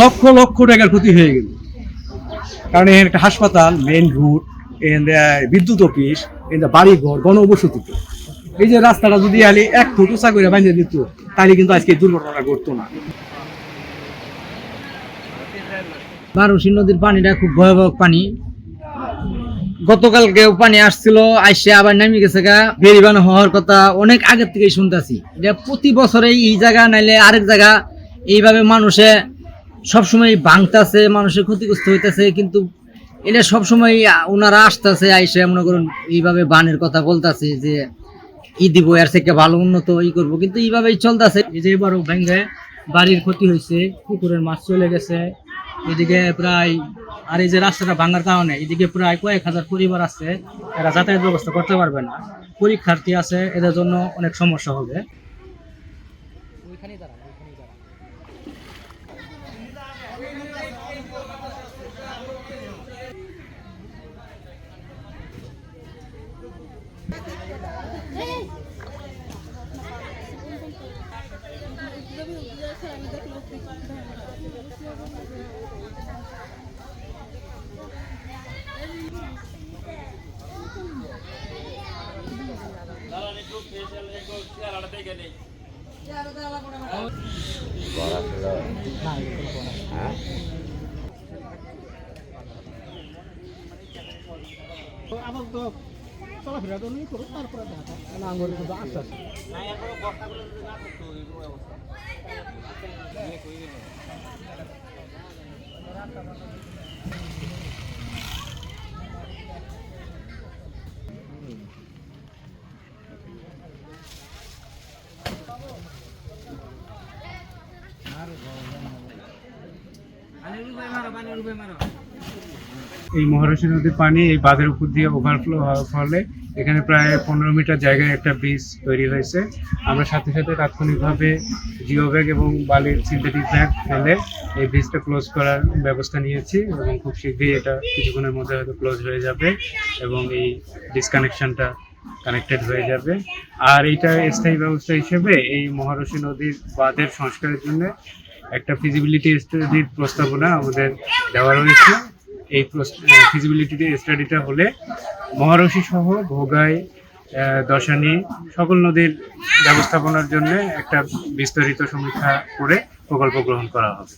লক্ষ লক্ষ টাকার ক্ষতি হয়ে গেল। কারণ এখানে একটা হাসপাতাল মেন রুট এখানে বিদ্যুৎ অফিস এখানে বাড়িঘর, গণবসতি। এই যে রাস্তাটা যদি আলি এক ফুট উঁচা করে বানিয়ে দিত, তাহলে কিন্তু আজকে দুর্ঘটনা ঘটতো না। বারুসি নদীর পানিটা খুব ভয়াবহ পানি। গতকালকেও পানি আসছিল, আইসে আবার নেমে গেছে গা। বেরিবানো হওয়ার কথা অনেক আগের থেকেই শুনতেছি। এটা প্রতি বছরে এই জায়গা নাইলে আরেক জায়গা, এইভাবে মানুষে সবসময় ভাঙতাছে, মানুষের ক্ষতিগ্রস্ত হইতেছে, কিন্তু এটা সবসময় ওনারা আসতেছে, আইসে মনে করুন, এইভাবে বানের কথা বলতাছে যে, ই দিব, এর থেকে ভালো উন্নত ই করব। কিন্তু এইভাবেই চলতেছে। এই যে এবারও ভেঙে বাড়ির ক্ষতি হয়েছে পুকুরের মাছ চলে গেছে, এদিকে প্রায়, আর এই যে রাস্তাটা ভাঙার কারণে, এদিকে প্রায় কয়েক হাজার পরিবার আছে, এরা যাতায়াত ব্যবস্থা করতে পারবে না। পরীক্ষার্থী আছে, এদের জন্য অনেক সমস্যা হবে। Abang tuh? চলাফেরা তো নিয়ে করো, তারপরে দেখা আঙুল শুধু আস্তে আস্তে। আর মারো মানে রুপে মারো। এই মহারশী নদীর পানি এই বাঁধের উপর দিয়ে ওভারফ্লো হওয়ার ফলে এখানে প্রায় পনেরো মিটার জায়গায় একটা ব্রিজ তৈরি হয়েছে। আমরা সাথে সাথে তাৎক্ষণিকভাবে জিও ব্যাগ এবং বালির সিনথেটিক ব্যাগ ফেলে এই ব্রিজটা ক্লোজ করার ব্যবস্থা নিয়েছি এবং খুব শীঘ্রই এটা কিছুক্ষণের মধ্যে হয়তো ক্লোজ হয়ে যাবে এবং এই ডিসকানেকশনটা কানেক্টেড হয়ে যাবে। আর এইটা স্থায়ী ব্যবস্থা হিসেবে এই মহারশী নদীর বাঁধের সংস্কারের জন্য একটা ফিজিবিলিটি স্টাডির প্রস্তাবনা আমাদের দেওয়া রয়েছে। এই ফিজিবিলিটি স্টাডিটা হলে মহারশি সহ ভোগাই দশানি, সকল নদীর ব্যবস্থাপনার জন্য একটা বিস্তারিত সমীক্ষা করে প্রকল্প গ্রহণ করা হবে।